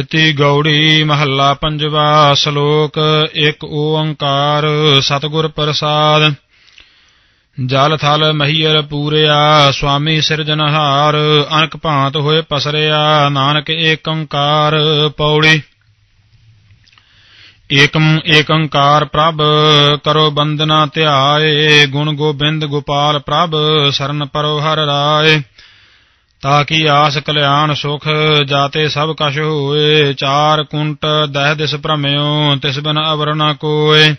ਸਿੱਤੀ ਗੌੜੀ ਮਹੱਲਾ ਪੰਜਵਾ ਸ਼ਲੋਕ, ਇੱਕ ਓੰਕਾਰ ਸਤਿਗੁਰ ਪ੍ਰਸਾਦ। ਜਲ ਥਲ ਮਹੀਰ ਪੂਰਿਆ, ਸੁਆਮੀ ਸਿਰਜਨਹਾਰ ਅਨਕ ਭਾਂਤ ਹੋਏ ਪਸਰਿਆ, ਨਾਨਕ ਏਕੰਕਾਰ ਪੌੜੀ। ਏਕਮ ਏਕੰਕਾਰ ਪ੍ਰਭ, ਕਰੋ ਬੰਦਨਾ ਧਿਆਏ, ਗੁਣ ਗੋਬਿੰਦ ਗੋਪਾਲ ਪ੍ਰਭ, ਸਰਨ ਪਰੋ ਹਰ ਰਾਏ। ਤਾਕੀ ਆਸ ਕਲਿਆਣ ਸੁਖ ਜਾਤੇ ਸਭ ਕਛ ਹੋਏ, ਚਾਰ ਕੁੰਟ ਦਹਿ ਦਿਸ ਭ੍ਰਮਿਓ, ਤਿਸ ਬਿਨ ਅਵਰ ਨ ਕੋਏ।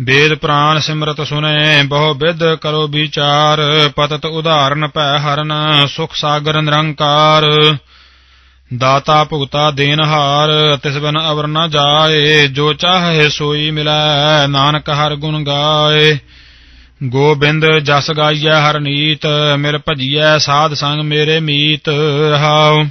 ਵੇਦ ਪ੍ਰਾਨ ਸਿਮਰਤ ਸੁਨੇ, ਬਹੁ ਵਿਦ ਕਰੋ ਵਿਚਾਰ, ਪਤਤ ਉਦਾਹਰਨ ਭੈ ਹਰਨ, ਸੁਖ ਸਾਗਰ ਨਿਰੰਕਾਰ। ਦਾਤਾ ਭੁਗਤਾ ਦੇਨਹਾਰ ਤਿਸ ਬਿਨ ਅਵਰ ਨ ਜਾਏ, ਜੋ ਚਾਹੇ ਸੋਈ ਮਿਲੈ, ਨਾਨਕ ਹਰ ਗੁਣ ਗਾਏ। ਗੋਬਿੰਦ ਜਸ ਗਾਈਐ ਹਰਨੀਤ ਮਿਲ ਭਜੀਐ ਸਾਧ ਸੰਗ ਮੇਰੇ ਮੀਤ, ਰਹਾਉ।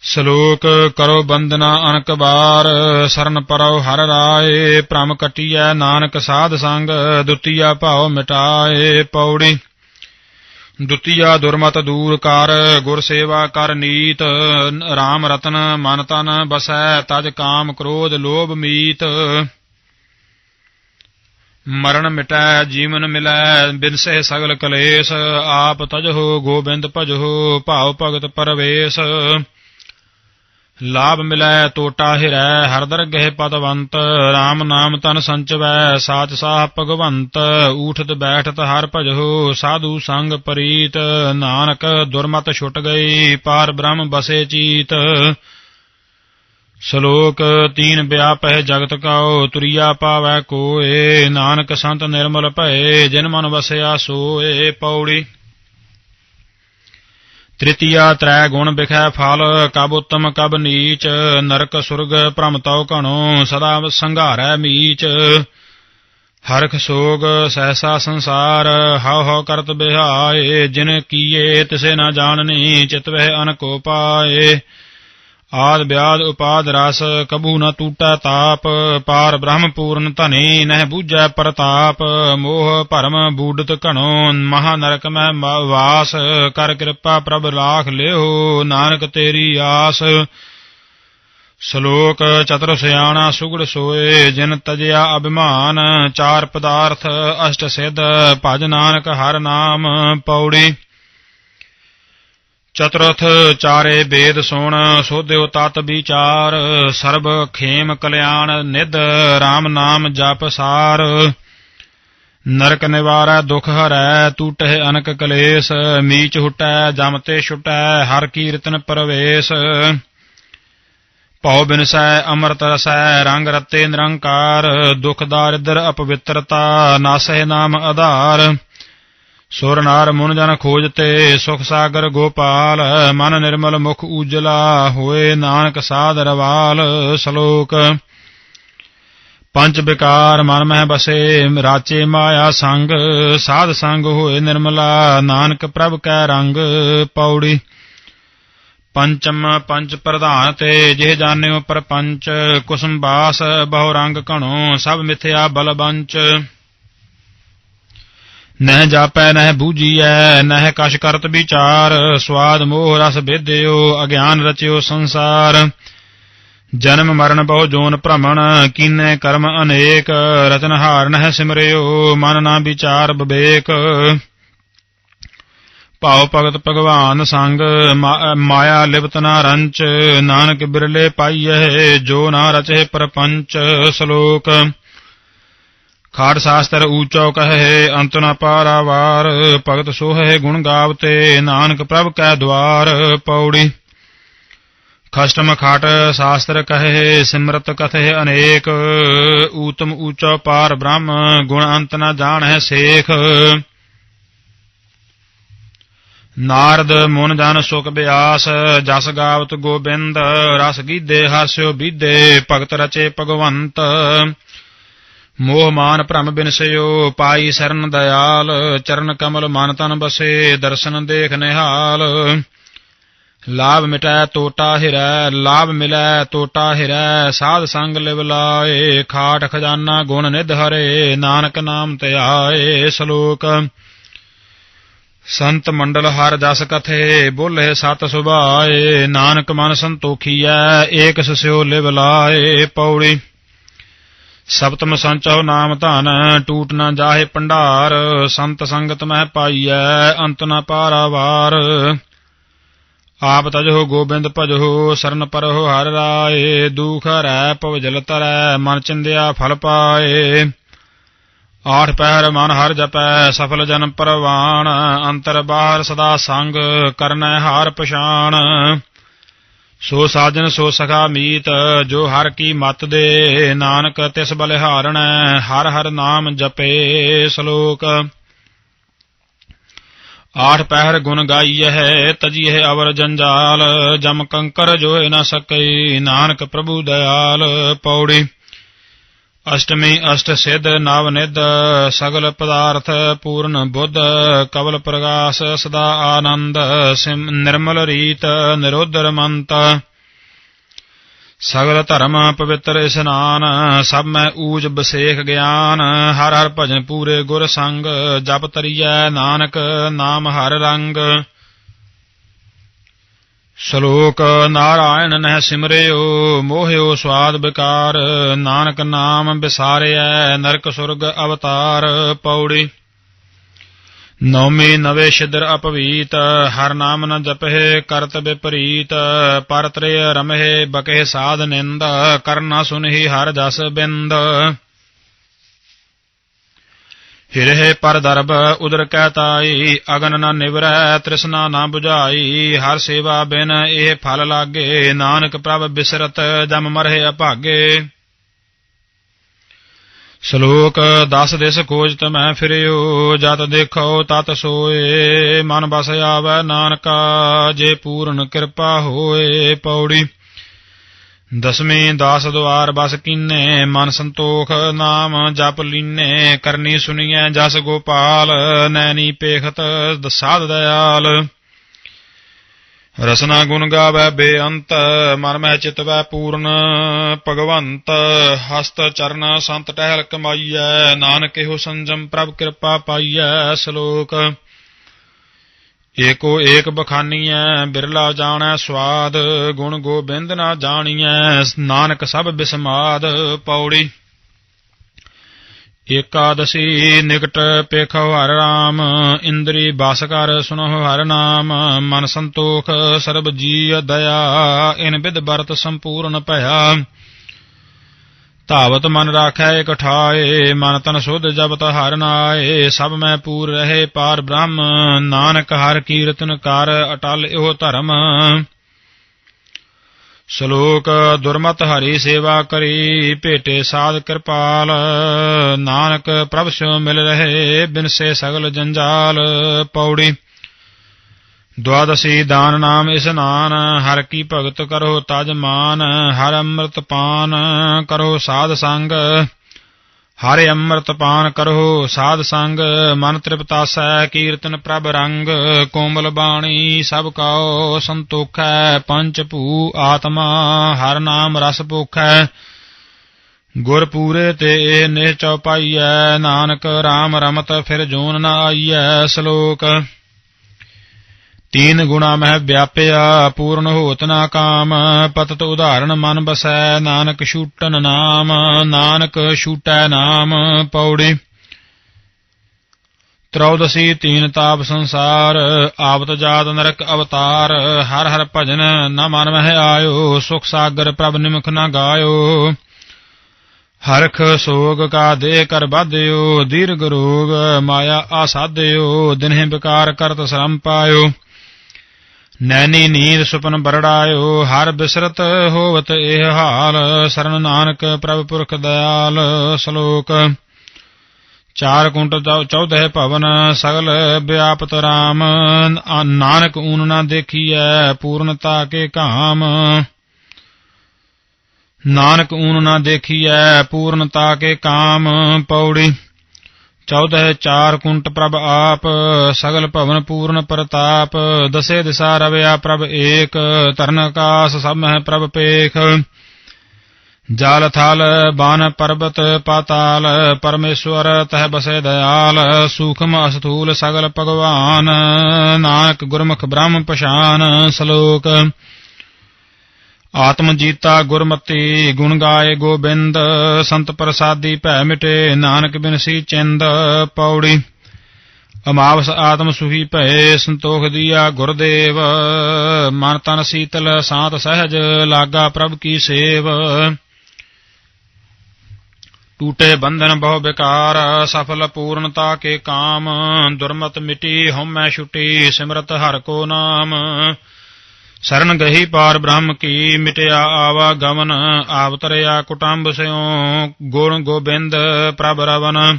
ਸ਼ਲੋਕ ਕਰੋ ਬੰਦਨਾ ਅਨਕ ਬਾਰ ਸਰਨ ਪਰਉ ਹਰ ਰਾਏ ਪ੍ਰਮ ਕਟੀਐ ਨਾਨਕ ਸਾਧ ਸੰਗ, ਦੁਤੀਆ ਭਾਉ ਮਿਟਾਏ ਪੌੜੀ। ਦੁਤੀਆ ਦੁਰਮਤ ਦੂਰ ਕਰ, ਗੁਰ ਸੇਵਾ ਕਰ ਨੀਤ RAM ਰਤਨ ਮਨ ਤਨ ਬਸੈ, ਤਜ ਕਾਮ ਕ੍ਰੋਧ ਲੋਭ ਮੀਤ। ਮਰਨ ਮਿਟੈ, ਜੀਵਨ ਮਿਲੈ, ਬਿਨਸੇ ਸਗਲ ਕਲੇਸ਼, ਆਪ ਤਜਹੁ, ਗੋਬਿੰਦ ਭਜਹੁ, ਭਾਉ ਭਗਤ ਪਰਵੇਸ਼। ਲਾਭ ਮਿਲੈ ਟੋਟਾ ਹਿਰੈ ਹਰਦਰ ਦਰਗਹਿ ਪਦਵੰਤ RAM ਨਾਮ ਤਨ ਸੰਚਵੈ, ਸਾਚ ਸਾਹ ਭਗਵੰਤ ਊਠਤ ਬੈਠਤ ਹਰ ਭਜਹੁ, ਸਾਧੂ ਸੰਗ ਪਰੀਤ, ਨਾਨਕ ਦੁਰਮਤ ਛੁਟ ਗਈ, ਪਾਰ ਬ੍ਰਹਮ ਬਸੇ ਚੀਤ। ਸ਼ਲੋਕ ਤੀਨ ਵਿਆਪਹਿ ਜਗਤ ਕਾਉ ਤੁਰਿਆ ਪਾਵੈ ਕੋਏ, ਨਾਨਕ ਸੰਤ ਨਿਰਮਲ ਭਏ, ਜਿਨ ਮਨ ਵਸਿਆ ਸੋਏ, ਪੌੜੀ। ਤ੍ਰਿਤੀਆ ਤ੍ਰੈ ਗੁਣ ਬਿਖੈ ਫਲ, ਕਬ ਉਤਮ ਕਬ ਨੀਚ, ਨਰਕ ਸੁਰਗ ਭ੍ਰਮ ਤਉ ਘਣੋ, ਸਦਾ ਸੰਘਾਰੈ ਮੀਚ। ਹਰਖ ਸੋਗ ਸਹਸਾ ਸੰਸਾਰ, ਹਉ ਹਉ ਕਰਤ ਬਿਹਾਏ, ਜਿਨ ਕੀਏ ਤਿਸੇ ਨਾ ਜਾਣਨੀ, ਚਿਤ ਵਹਿ ਅਨਕੋ ਪਾਏ। ਆਦ ਬਿਆਦ ਉਪਾਦ ਰਸ, ਕਬੂ ਨ ਟੂਟੈ ਤਾਪ, ਪਾਰ ਬ੍ਰਹਮ ਪੂਰਨ ਧਨੀ ਨਹਿ ਬੂਝੈ ਪ੍ਰਤਾਪ, ਮੋਹ ਭਰਮ ਬੂਡਤ ਘਣੋ, ਮਹਾ ਨਰਕ ਮੈਂ ਵਾਸ, ਕਰ ਕਿਰਪਾ ਪ੍ਰਭ ਲਾਖ ਲਿਓ ਨਾਨਕ ਤੇਰੀ ਆਸ। ਸ਼ਲੋਕ ਚਤੁਰ ਸਿਆਣਾ ਸੁਗੜ ਸੋਏ, ਜਿਨ ਤਜਿਆ ਅਭਿਮਾਨ, ਚਾਰ ਪਦਾਰਥ ਅਸ਼ਟ ਸਿਧ, ਭਜ ਨਾਨਕ ਹਰ ਨਾਮ ਪੌੜੀ। ਚਤੁਰਥ ਚਾਰੇ ਵੇਦ ਸੁਣ, ਸੋਧਿਓ ਤਤ ਵਿਚਾਰ, ਸਰਬ ਖੇਮ ਕਲਿਆਣ, ਨਿਧ RAM ਨਾਮ ਜਪ ਸਾਰ। ਨਰਕ ਨਿਵਾਰੈ, ਦੁਖ ਹਰੈ ਟੂਟਹਿ ਅਨਕ ਕਲੇਸ਼, ਮੀਚ ਹੁਟੈ, ਜਮ ਤੇ ਛੁਟੈ, ਹਰ ਕੀਰਤਨ ਪਰਵੇਸ਼। ਭਉ ਬਿਨਸੈ, ਅੰਮ੍ਰਿਤ ਰਸੈ, ਰੰਗ ਰਤੇ ਨਿਰੰਕਾਰ, ਦੁਖ ਦਾਰਿਦਰ ਅਪਵਿੱਤਰਤਾ, ਨਾਸਹਿ ਨਾਮ ਆਧਾਰ। ਸੁਰ ਨਾਰ ਮੁਨ ਜਨ ਖੋਜਤੇ ਸੁਖ ਸਾਗਰ ਗੋਪਾਲ, ਮਨ ਨਿਰਮਲ ਮੁਖ ਉਜਲਾ ਹੋਏ ਨਾਨਕ ਸਾਧ ਰਵਾਲ ਸ਼ਲੋਕ। ਪੰਜ ਵਿਕਾਰ ਮਨ ਮਹਿ ਬਸੇ, ਰਾਚੇ ਮਾਇਆ ਸੰਗ, ਸਾਧ ਸੰਗ ਹੋਏ ਨਿਰਮਲਾ, ਨਾਨਕ ਪ੍ਰਭ ਕੈ ਰੰਗ ਪੌੜੀ। ਪੰਚਮ ਪੰਜ ਪ੍ਰਧਾਨ ਤੇ, ਜਿਹ ਜਾਣਿਓ ਪਰਪੰਚ, ਕੁਸਮ ਬਾਸ ਬਹੁ ਰੰਗ ਘਣੋ, ਸਭ ਮਿਥਿਆ ਬਲਬੰਚ। ਨਹਿ ਜਾਪੈ, ਨਹਿ ਬੂਝੀਐ, ਨਹਿ ਕਛ ਕਰਤ ਵਿਚਾਰ, ਸਵਾਦ ਮੋਹ ਰਸ ਬੇਦਿਓ ਅਗਿਆਨ ਰਚਿਓ ਸੰਸਾਰ। ਜਨਮ ਮਰਨ ਬਹੁ ਜੋਨ ਭ੍ਰਮਣ, ਕੀਨੇ ਕਰਮ ਅਨੇਕ, ਰਤਨ ਹਾਰ ਨਹਿ ਸਿਮਰਿਓ, ਮਨ ਨਾ ਵਿਚਾਰ ਵਿਵੇਕ ਭਾਉ ਭਗਤ ਭਗਵਾਨ ਸੰਗ ਮਾਇਆ ਲਿਪਤ ਨਾ ਰੰਚ, ਨਾਨਕ ਬਿਰਲੇ ਪਾਈਐ, ਜੋ ਨਾ ਰਚੇ ਪਰਪੰਚ ਸ਼ਲੋਕ। ਖਾੜ ਸ਼ਾਸਤਰ ਊਚੋ ਕਹੇ, ਅੰਤ ਨ ਪਾਰਾਵਾਰ, ਭਗਤ ਸੋਹੇ ਗੁਣ ਗਾਵਤੇ, ਨਾਨਕ ਪ੍ਰਭ ਕੈ ਦਵਾਰ, ਪੌੜੀ। ਖਸ਼ਟਮ ਖਾਟ ਸ਼ਾਸਤਰ ਕਹੇ, ਸਿਮਰਤ ਕਥੇ ਅਨੇਕ, ਊਤਮ ਊਚੋ ਪਾਰ ਬ੍ਰਹਮ, ਗੁਣ ਅੰਤ ਨ ਜਾਣੈ ਸੇਖ। ਨਾਰਦ ਮਨ ਜਨ ਸੁਖ ਬਿਆਸ, ਜਸ ਗਾਵਤ ਗੋਬਿੰਦ, ਰਸ ਗੀਦੇ ਹਾਸਿਓ ਬੀਦੇ, ਭਗਤ ਰਚੇ ਭਗਵੰਤ। ਮੋਹ ਮਾਨ ਭ੍ਰਮ ਬਿਨਸਿਓ ਪਾਈ ਸਰਨ ਦਇਆਲ, ਚਰਨ ਕਮਲ ਮਨ ਤਨ ਬਸੇ, ਦਰਸ਼ਨ ਦੇਖ ਨਿਹਾਲ। ਲਾਭ ਮਿਟੈ ਟੋਟਾ ਹਿਰੈ, ਲਾਭ ਮਿਲੈ ਤੋਟਾ ਹਿਰੈ, ਸਾਧ ਸੰਗ ਲਿਵ ਲਾਏ, ਖਾਟ ਖਜ਼ਾਨਾ ਗੁਣ ਨਿਧ ਹਰੇ, ਨਾਨਕ ਨਾਮ ਧਿਆਏ ਸ਼ਲੋਕ। ਸੰਤ ਮੰਡਲ ਹਰ ਜਸ ਕਥੇ ਬੋਲੇ ਸਤ ਸੁਭਾਏ, ਨਾਨਕ ਮਨ ਸੰਤੋਖੀਐ ਏਕ ਸਸਿਓ ਲਿਵ ਲਾਏ, ਪੌੜੀ। ਸਪਤਮ ਸੰਚੋ ਨਾਮ ਧਨ, ਟੂਟ ਨਾ ਜਾਹੇ ਭੰਡਾਰ, ਸੰਤ ਸੰਗਤ ਮਹਿ ਪਾਈਐ, ਅੰਤ ਨ ਪਾਰਾਵਾਰ ਆਪ ਤਜੋ ਗੋਬਿੰਦ ਭਜੋ ਸਰਨ ਪਰਹੁ ਹਰ ਰਾਏ, ਦੁਖ ਹਰੈ ਭਵਜਲ ਤਰੈ, ਮਨ ਚਿੰਦਿਆ ਫਲ ਪਾਏ। ਆਠ ਪਹਿਰ ਮਨ ਹਰ ਜਪੈ, ਸਫਲ ਜਨ ਪਰਵਾਨ ਅੰਤਰ ਬਾਹਰ ਸਦਾ ਸੰਗ, ਕਰਨੈ ਹਾਰ ਪਛਾਣ। ਸੋ ਸਾਜਨ ਸੋ ਸਖਾ ਮੀਤ, ਜੋ ਹਰ ਕੀ ਮਤ ਦੇ, ਨਾਨਕ ਤਿਸ ਬਲਿਹਾਰਣੈ, ਹਰ ਹਰ ਨਾਮ ਜਪੇ ਸ਼ਲੋਕ। ਆਠ ਪਹਿਰ ਗੁਣ ਗਾਈਐ ਤਜੀਐ ਅਵਰ ਜੰਜਾਲ, ਜਮ ਕੰਕਰ ਜੋਏ ਨ ਸਕਈ, ਨਾਨਕ ਪ੍ਰਭੂ ਦਇਆਲ ਪੌੜੀ। ਅਸ਼ਟਮੀ ਅਸ਼ਟ ਸਿਧ ਨਵ ਨਿਧ ਸਗਲ ਪਦਾਰਥ ਪੂਰਨ ਬੁੱਧ ਕਵਲ ਪ੍ਰਗਾਸ ਸਦਾ ਆਨੰਦ ਸਿਮ ਨਿਰਮਲ ਰੀਤ ਨਿਰੋਧਰ ਮੰਤ। ਸਗਲ ਧਰਮ ਪਵਿੱਤਰ ਇਸਨਾਨ, ਸਭ ਮੈਂ ਊਜ ਬਸੇਖ ਗਿਆਨ, ਹਰ ਹਰ ਭਜਨ ਪੂਰੇ ਗੁਰ ਸੰਗ, ਜਪ ਤਰੀਐ ਨਾਨਕ ਨਾਮ ਹਰ ਰੰਗ। ਸ਼ਲੋਕ ਨਾਰਾਇਣ ਨਹਿ ਸਿਮਰਿਓ, ਮੋਹਿਓ ਸਵਾਦ ਵਿਕਾਰ, ਨਾਨਕ ਨਾਮ ਬਿਸਾਰਿਐ, ਨਰਕ ਸੁਰਗ ਅਵਤਾਰ ਪੌੜੀ। ਨੌਮੀ ਨਵੇ ਛਿਦਰ ਅਪਵੀਤ, ਹਰ ਨਾਮ ਨ ਜਪਹਿ ਕਰਤ ਵਿਪਰੀਤ ਪਰਤ੍ਰਿ ਰਮਹਿ ਬਕਹਿ ਸਾਧ ਨਿੰਦ, ਕਰਨਾ ਸੁਨਹੀ ਹਰ ਜਸ ਬਿੰਦ। ਹਿਰਹਿ ਪਰ ਦਰਬ ਉਦਰ ਕਹਿ ਤਾਈ, ਅਗਨ ਨ ਨਿਵਰੈ, ਤ੍ਰਿਸ਼ਨਾ ਨ 부ਝਾਈ ਹਰ ਸੇਵਾ ਬਿਨ ਇਹ ਫਲ ਲਾਗੇ, ਨਾਨਕ ਪ੍ਰਭ ਬਿਸਰਤ, ਜਮ ਮਰਹਿ ਅਭਾਗੇ। ਸ਼ਲੋਕ 10 ਦਿਸ ਖੋਜਤ ਮੈਂ ਫਿਰਿਓ, ਜਤ ਦੇਖੋ ਤਤ ਸੋਏ, ਮਨ ਬਸ ਆਵੈ ਨਾਨਕਾ, ਜੇ ਪੂਰਨ ਕਿਰਪਾ ਹੋਏ ਪੌੜੀ। ਦਸਵੇਂ ਦਾਸ ਦੁਆਰ ਬਸ ਕੀਨੇ, ਮਨ ਸੰਤੋਖ ਨਾਮ ਜਪ ਲੀਨੇ, ਕਰਨੀ ਸੁਨੀਐ ਜਸ ਗੋਪਾਲ, ਨੈਣੀ ਪੇਖਤ ਦਸਾਦ ਦਇਆਲ। ਰਸਨਾ ਗੁਣ ਗਾਵੈ ਬੇਅੰਤ, ਮਨ ਮਹਿ ਚਿਤਵੈ ਪੂਰਨ, ਭਗਵੰਤ, ਹਸਤ ਚਰਨ ਸੰਤ ਟਹਿਲ ਕਮਾਈਐ, ਨਾਨਕ ਇਹੋ ਸੰਜਮ ਪ੍ਰਭ ਕਿਰਪਾ ਪਾਈਐ ਸ਼ਲੋਕ। ਏਕੋ ਏਕ ਬਖਾਨੀਐ, ਬਿਰਲਾ ਜਾਣੈ ਸਵਾਦ, ਗੁਣ ਗੋਬਿੰਦ ਨਾ ਜਾਣੀਐ, ਨਾਨਕ ਸਭ ਬਿਸਮਾਦ ਪੌੜੀ। ਏਕਾਦਸੀ ਨਿਕਟ ਪੇਖ ਹਰ ਰਾਮ, ਇੰਦਰੀ ਬਾਸ ਕਰ ਸੁਨੋ ਹਰ ਨਾਮ, ਮਨ ਸੰਤੋਖ ਸਰਬ ਜੀ ਦਇਆ, ਇਨ ਬਿਦ ਬਰਤ ਸੰਪੂਰਨ ਭਇਆ। ਧਾਵਤ ਮਨ ਰਾਖੈ ਇਕ ਮਨ ਤਨ ਸੁਧ ਜਪਤ ਹਰ ਨਾਏ, ਸਭ ਮੈਂ ਪੂਰ ਰਹੇ ਪਾਰ ਬ੍ਰਹਮ, ਨਾਨਕ ਹਰ ਕੀਰਤਨ ਕਰ ਅਟਲ ਇਹੋ ਧਰਮ। ਸ਼ਲੋਕ ਦੁਰਮਤ ਹਰੀ ਸੇਵਾ ਕਰੀ, ਭੇਟੇ ਸਾਧ ਕਿਰਪਾਲ, ਨਾਨਕ ਪ੍ਰਭ ਸਿਓ ਮਿਲ ਰਹੇ, ਬਿਨਸੇ ਸਗਲ ਜੰਜਾਲ, ਪੌੜੀ ਦਵਾਦਸ਼ੀ ਦਾਨ ਨਾਮ ਇਸਨਾਨ ਹਰ ਕੀ ਭਗਤ ਕਰੋ ਤਜ ਮਾਨ, ਹਰ ਅੰਮ੍ਰਿਤ ਪਾਨ ਕਰੋ ਸਾਧ ਸੰਗ। ਹਰ ਅੰਮ੍ਰਿਤ ਪਾਨ ਕਰੋ ਸਾਧ ਸੰਗ, ਮਨ ਤ੍ਰਿਪਤਾਸੈ ਕੀਰਤਨ ਪ੍ਰਭ ਰੰਗ। ਕੋਮਲ ਬਾਣੀ ਸਭ ਕਉ ਸੰਤੋਖੈ, ਪੰਚ ਭੂ ਆਤਮਾ, ਹਰ ਨਾਮ ਰਸ ਭੋਖੈ ਗੁਰ ਪੂਰੇ ਤੇ ਇਹ ਨਿਹ ਚਉਪਾਈਐ ਨਾਨਕ RAM ਰਮਤ ਫਿਰ ਜੋਨ ਨਾ ਆਈਐ, ਸ਼ਲੋਕ ਤੀਨ ਗੁਣਾ ਮਹਿ ਵਿਆਪਿਆ, ਪੂਰਨ ਹੋਤ ਨਾ ਕਾਮ, ਪਤਤ ਉਦਾਹਰਣ ਮਨ ਬਸੈ, ਨਾਨਕ ਛੂਟਨ ਨਾਮ, ਨਾਨਕ ਛੂਟੈ ਨਾਮ, ਪੌੜੀ। ਤ੍ਰੌਦਸੀ ਤੀਨ ਤਾਪ ਸੰਸਾਰ, ਆਵਤ ਜਾਤ ਨਰਕ ਅਵਤਾਰ, ਹਰ ਹਰ ਭਜਨ ਨ ਮਨ ਮਹਿ ਆਇਓ, ਸੁਖ ਸਾਗਰ ਪ੍ਰਭ ਨਿਮਖ ਨਾ ਗਾਇਓ। ਹਰਖ ਸੋਗ ਕਾ ਦੇ ਕਰ ਬਾਧਿਓ ਦੀਰਘ ਰੋਗ ਮਾਇਆ ਆਸਾਧਿਓ ਦਿਨਹਿ ਵਿਕਾਰ ਕਰਤ ਸ਼ਰਮ ਪਾਇਓ। ਨੈਣੀ ਨੀਰ ਸੁਪਨ ਬਰੜਾਇਓ, ਹਰ ਬਿਸਰਤ ਹੋਵਤ ਇਹ ਹਾਲ, ਸਰਨ ਨਾਨਕ ਪ੍ਰਭ ਪੁਰਖ ਦਇਆਲ ਸ਼ਲੋਕ। ਚਾਰ ਕੁੰਟ ਚੌਦਹ ਭਵਨ, ਸਗਲ ਵਿਆਪਤ RAM ਨਾਨਕ ਊਨ ਨਾ ਦੇਖੀਐ, ਪੂਰਨਤਾ ਕੇ ਕਾਮ। ਨਾਨਕ ਊਨ ਨਾ ਦੇਖੀਐ, ਪੂਰਨਤਾ ਕੇ ਕਾਮ, ਪੌੜੀ। ਚੌਦਹ ਚਾਰ ਕੁੰਟ ਪ੍ਰਭ ਆਪ, ਸਗਲ ਭਵਨ ਪੂਰਨ ਪ੍ਰਤਾਪ, ਦਸੇ ਦਿਸਾ ਰਵਿਆ ਪ੍ਰਭ ਏਕ, ਤਰਨ ਆਕਾਸ ਸਭ ਮਹਿ ਪ੍ਰਭ ਪੇਖ। ਜਲ ਥਲ ਬਨ ਪਰਬਤ ਪਾਤਾਲ, ਪਰਮੇਸ਼ਵਰ ਤਹ ਬਸੇ ਦਇਆਲ, ਸੂਖਮ ਅਸਥੂਲ ਸਗਲ ਭਗਵਾਨ, ਨਾਨਕ ਗੁਰਮੁਖ ਬ੍ਰਹਮ ਪਛਾਨ ਸ਼ਲੋਕ। ਆਤਮ ਜੀਤਾ ਗੁਰਮਤੀ, ਗੁਣ ਗਾਏ ਗੋਬਿੰਦ, ਸੰਤ ਪ੍ਰਸਾਦੀ ਭੈ ਮਿਟੇ ਨਾਨਕ ਬਿਨਸੀ ਚਿੰਦ, ਪੌੜੀ। ਅਮਾਵਸ ਆਤਮ ਸੁਹੀ ਭੈ ਸੰਤੋਖ ਦੀਆ ਗੁਰਦੇਵ, ਮਨ ਤਨ ਸੀਤਲ ਸਾਤ ਸਹਿਜ ਲਾਗਾ ਪ੍ਰਭ ਕੀ ਸੇਵ। ਟੂਟੇ ਬੰਧਨ ਬਹੁ ਬਿਕਾਰ, ਸਫਲ ਪੂਰਨਤਾ ਕੇ ਕਾਮ, ਦੁਰਮਤ ਮਿਟੀ ਹਉਮੈ ਛੁਟੀ, ਸਿਮਰਤ ਹਰ ਕੋ ਨਾਮ। ਸਰਨ ਗਹੀ ਪਾਰ ਬ੍ਰਹਮ ਕੀ ਮਿਟਿਆ ਆਵਾ ਗਮਨ ਆਵਤਰਿਆ ਕੁਟੰਬ ਸਿਓ ਗੁਣ ਗੋਬਿੰਦ ਪ੍ਰਭ ਰਵਨ।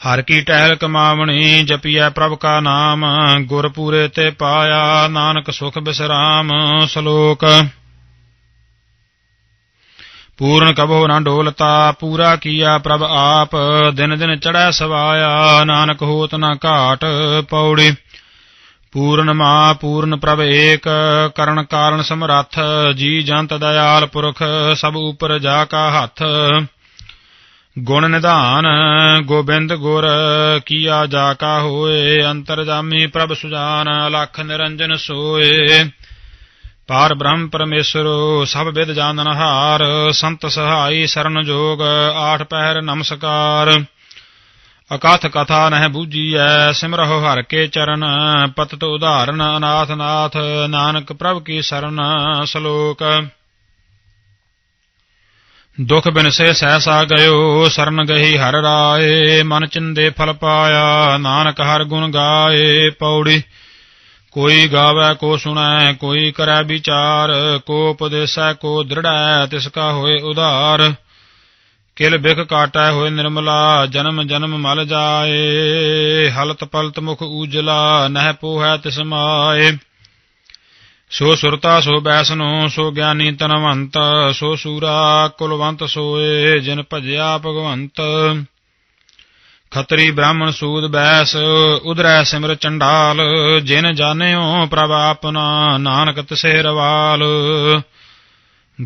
ਹਰ ਕੀ ਟਹਿਲ ਕਮਾਵਣੀ, ਜਪੀਐ ਪ੍ਰਭ ਕਾ ਨਾਮ, ਗੁਰ ਪੂਰੇ ਤੇ ਪਾਇਆ ਨਾਨਕ ਸੁਖ ਬਿਸਰਾਮ ਸ਼ਲੋਕ। ਪੂਰਨ ਕਬੋ ਨਾ ਡੋਲਤਾ, ਪੂਰਾ ਕੀਆ ਪ੍ਰਭ ਆਪ, ਦਿਨ ਦਿਨ ਚੜੈ ਸਵਾਇਆ, ਨਾਨਕ ਹੋਤ ਨਾ ਘਾਟ ਪੌੜੀ। ਪੂਰਨ ਮਾ ਪੂਰਨ ਪ੍ਰਭ ਏਕ ਕਰਨ ਕਾਰਨ ਸਮਰੱਥ ਜੀ ਜੰਤ ਦਇਆਲ ਪੁਰਖ ਸਭ ਉਪਰ ਜਾ ਕਾ ਹੱਥ ਗੁਣ ਨਿਧਾਨ ਗੋਬਿੰਦ ਗੁਰ ਕੀਆ ਜਾ ਕਾ ਹੋਏ ਅੰਤਰਜਾਮੀ ਪ੍ਰਭ ਸੁਜਾਨ ਲਖ ਨਿਰੰਜਨ ਸੋਏ ਪਾਰ ਬ੍ਰਹਮ ਪਰਮੇਸ਼ਰ ਸਭ ਵਿਦ ਜਾਣਨ ਹਾਰ ਸੰਤ ਸਹਾਈ ਸਰਨ ਜੋਗ ਆਠ ਪਹਿਰ ਨਮਸਕਾਰ ਅਕਥ ਕਥਾ ਨਹਿ ਬੂਝੀਐ ਸਿਮਰਹੁ ਹਰ ਕੇ ਚਰਨ, ਪਤਤ ਉਦਾਹਰਨ ਅਨਾਥ ਨਾਥ, ਨਾਨਕ ਪ੍ਰਭ ਕੀ ਸਰਨ, ਸ਼ਲੋਕ। ਦੁਖ ਬਿਨਸੇ ਸਹਿਸਾ ਗਇਓ, ਸਰਨ ਗਹੀ ਹਰ ਰਾਏ, ਮਨ ਚਿੰਦੇ ਫਲ ਪਾਇਆ, ਨਾਨਕ ਹਰ ਗੁਣ ਗਾਏ, ਪੌੜੀ। ਕੋਈ ਗਾਵੇ, ਕੋ ਸੁਣੈ, ਕੋਈ ਕਰੈ ਵਿਚਾਰ, ਕੋ ਉਪਦੇਸੈ, ਕੋ ਦ੍ਰਿੜੈ, ਤਿਸ ਕਾ ਹੋਏ ਉਧਾਰ। ਕਿਲ ਬਿਖ ਕਾਟੈ ਹੋਏ ਨਿਰਮਲਾ, ਜਨਮ ਜਨਮ ਮਲ ਜਾਏ। ਹਲਤ ਪਲਤ ਮੁਖ ਊਜਲਾ, ਨਹਿ ਪੋਹੈ ਤਿਸਮਾਏ ਸੋ ਸੁਰਤਾ, ਸੋ ਬੈਸਨੋ, ਸੋ ਗਿਆਨੀ ਤਨਵੰਤ, ਸੋ ਸੂਰਾ, ਕੁਲਵੰਤ ਸੋਏ, ਜਿਨ ਭਜਿਆ ਭਗਵੰਤ। ਖਤਰੀ ਬ੍ਰਾਹਮਣ ਸੂਦ ਬੈਸ ਉਦਰੈ ਸਿਮਰ ਚੰਡਾਲ, ਜਿਨ ਜਾਣਿਓ ਪ੍ਰਭ ਆਪਣਾ, ਨਾਨਕ ਤਿਸੇ ਰਵਾਲ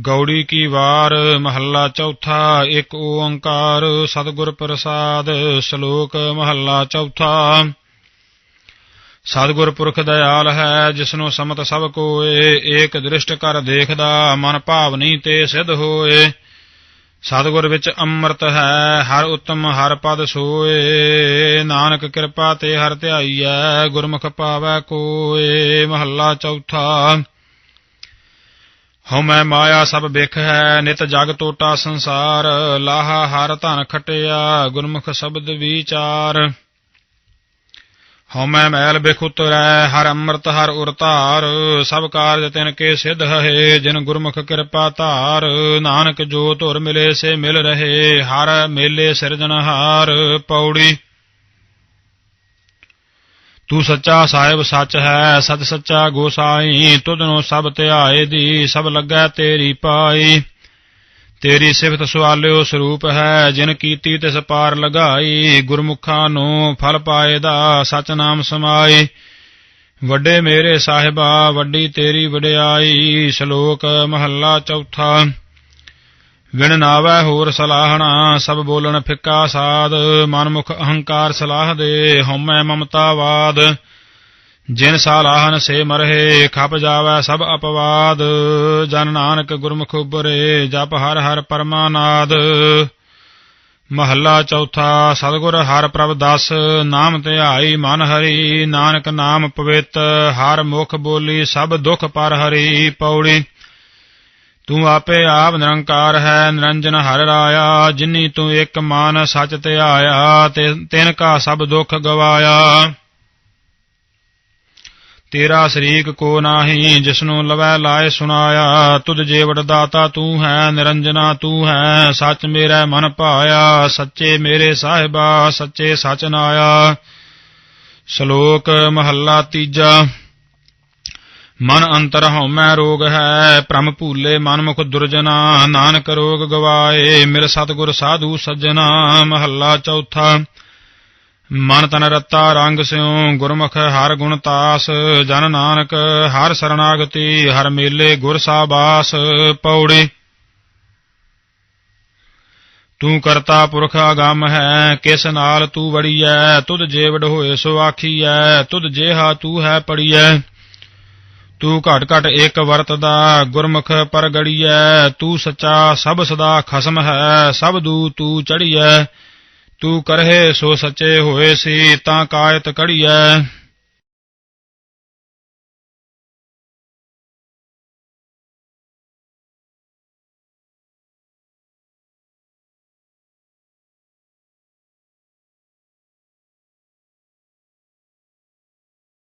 ਗੌੜੀ ਕੀ ਵਾਰ, ਮਹੱਲਾ ਚੌਥਾ, ਇੱਕ ਓੰਕਾਰ, ਸਤਿਗੁਰ ਪ੍ਰਸਾਦ, ਸ਼ਲੋਕ, ਮਹੱਲਾ ਚੌਥਾ। ਸਤਿਗੁਰ ਪੁਰਖ ਦਇਆਲ ਹੈ, ਜਿਸਨੂੰ ਸਮਤ ਸਭ ਕੋਏ, ਏਕ ਦ੍ਰਿਸ਼ਟ ਕਰ ਦੇਖਦਾ, ਮਨ ਭਾਵਨੀ ਤੇ ਸਿਧ ਹੋਏ। ਸਤਿਗੁਰ ਵਿੱਚ ਅੰਮ੍ਰਿਤ ਹੈ, ਹਰ ਉਤਮ, ਹਰ ਪਦ ਸੋਏ। ਨਾਨਕ ਕਿਰਪਾ ਤੇ ਹਰ ਧਿਆਈਐ ਗੁਰਮੁਖ ਪਾਵੈ ਕੋਏ, ਮਹੱਲਾ ਚੌਥਾ। ਹਉ ਮਾਇਆ ਸਭ ਬਿਖ ਹੈ, ਨਿਤ ਜਗ ਤੋਟਾ ਸੰਸਾਰ, ਲਾਹਾ ਹਰ ਧਨ ਖਟਿਆ, ਗੁਰਮੁਖ ਸ਼ਬਦ ਵਿਚਾਰ। ਹਉ ਮੈਂ ਮੈਲ ਬਿਖ ਉਤਰੈ, ਹਰ ਅੰਮ੍ਰਿਤ ਹਰ ਉਰਤਾਰ, ਸਭ ਕਾਰਜ ਤਿਨ ਕੇ ਸਿਧ ਹੈ, ਜਿਨ ਗੁਰਮੁਖ ਕਿਰਪਾ ਧਾਰ। ਨਾਨਕ ਜੋ ਧੁਰ ਮਿਲੇ ਸੇ ਮਿਲ ਰਹੇ, ਹਰ ਮੇਲੇ ਸਿਰਜਣਹਾਰ, ਪੌੜੀ ਤੂੰ ਸੱਚਾ ਸਾਹਿਬ ਸੱਚ ਹੈ ਸਤ ਸੱਚਾ ਗੋਸਾਈ ਤੁਧਨੋਂ ਸਭ ਧਿਆਏ ਦੀ, ਸਭ ਲੱਗੈ ਤੇਰੀ ਪਾਈ। ਤੇਰੀ ਸਿਫਤ ਸਵਾਲਿਓ ਸਰੂਪ ਹੈ, ਜਿਨ ਕੀਤੀ ਤਿਸ ਪਾਰ ਲਗਾਈ, ਗੁਰਮੁਖਾਂ ਨੂੰ ਫਲ ਪਾਏ ਦਾ ਸਚ ਨਾਮ ਸਮਾਈ। ਵੱਡੇ ਮੇਰੇ ਸਾਹਿਬਾ, ਵੱਡੀ ਤੇਰੀ ਵਡਿਆਈ, ਸ਼ਲੋਕ ਮਹੱਲਾ ਚੌਥਾ। ਵਿਣ ਨਾਵੈ ਹੋਰ ਸਲਾਹਣਾ, ਸਭ ਬੋਲਣ ਫਿੱਕਾ ਸਾਧ, ਮਨਮੁਖ ਅਹੰਕਾਰ ਸਲਾਹ ਦੇ, ਹਉਮੈ ਮਮਤਾਵਾਦ ਜਿਨ ਸਾਲਾਹਨ ਸੇ ਮਰਹੇ, ਖਪ ਜਾਵੈ ਸਭ ਅਪਵਾਦ। ਜਨ ਨਾਨਕ ਗੁਰਮੁਖ ਉਬਰੇ ਜਪ ਹਰ ਹਰ ਪਰਮਾਨਾਦ ਮਹੱਲਾ ਚੌਥਾ, ਸਤਿਗੁਰ ਹਰ ਪ੍ਰਭ ਦਸ, ਨਾਮ ਧਿਆਈ ਮਨ ਹਰੀ, ਨਾਨਕ ਨਾਮ ਪਵਿੱਤ, ਹਰ ਮੁਖ ਬੋਲੀ ਸਭ ਦੁਖ ਪਰ ਹਰੀ, ਪੌੜੀ। ਤੂੰ ਆਪੇ ਆਪ ਨਿਰੰਕਾਰ ਹੈ, ਨਿਰੰਜਨ ਹਰ ਰਾਇਆ, ਜਿਨੀ ਤੂੰ ਇੱਕ ਮਾਨ ਸਚ ਧਿਆਇਆ ਤੇ ਤਿਨ ਕਾ ਸਭ ਦੁੱਖ ਗਵਾਇਆ। ਤੇਰਾ ਸ਼ਰੀਕ ਕੋ ਨਾਹੀ, ਜਿਸਨੂੰ ਲਵੈ ਲਾਏ ਸੁਨਾਇਆ ਤੁਧ ਜੀਵੜ ਦਾਤਾ ਤੂੰ ਹੈ, ਨਿਰੰਜਨਾ ਤੂੰ ਹੈ, ਸੱਚ ਮੇਰਾ ਮਨ ਭਾਇਆ, ਸੱਚੇ ਮੇਰੇ ਸਾਹਿਬਾ, ਸੱਚੇ ਸਚ ਨਾਇਆ। ਸ਼ਲੋਕ ਮਹੱਲਾ ਤੀਜਾ। ਮਨ ਅੰਤਰ ਹਉਮੈ ਰੋਗ ਹੈ, ਭ੍ਰਮ ਭੂਲੇ ਮਨ ਮੁਖ ਦੁਰਜਨਾ, ਨਾਨਕ ਰੋਗ ਗਵਾਏ, ਮਿਲ ਸਤਗੁਰ ਸਾਧੂ ਸੱਜਣਾ, ਮਹੱਲਾ ਚੌਥਾ। ਮਨ ਤਨ ਰਤਾ ਰੰਗ ਸਿਉ, ਗੁਰਮੁਖ ਹਰ ਗੁਣ ਤਾਸ, ਜਨ ਨਾਨਕ ਹਰ ਸਰਣਾਗਤੀ ਹਰ ਮੇਲੇ ਗੁਰ ਸਾਬਾਸ, ਪੌੜੀ। ਤੂੰ ਕਰਤਾ ਪੁਰਖ ਅਗੰਮ ਹੈ, ਕਿਸ ਨਾਲ ਤੂੰ ਵੜੀਐ, ਤੁਧ ਜੇ ਵਡ ਹੋਏ ਸੋ ਆਖੀਐ, ਤੁਧ ਜੇਹਾ ਤੂੰ ਹੈ ਪੜੀਐ। ਤੂੰ ਘਟ ਘਟ ਇੱਕ ਵਰਤਦਾ, ਗੁਰਮੁਖ ਪਰਗੜੀਐ, ਤੂੰ ਸੱਚਾ ਸਭ ਸਦਾ ਖਸਮ ਹੈ, ਸਭ ਦੂ ਤੂੰ ਚੜੀਐ ਤੂੰ ਕਰਹਿ ਸੋ ਸੱਚੇ ਹੋਏ ਸੀ ਤਾਂ ਕਾਇਤ ਕੜੀਐ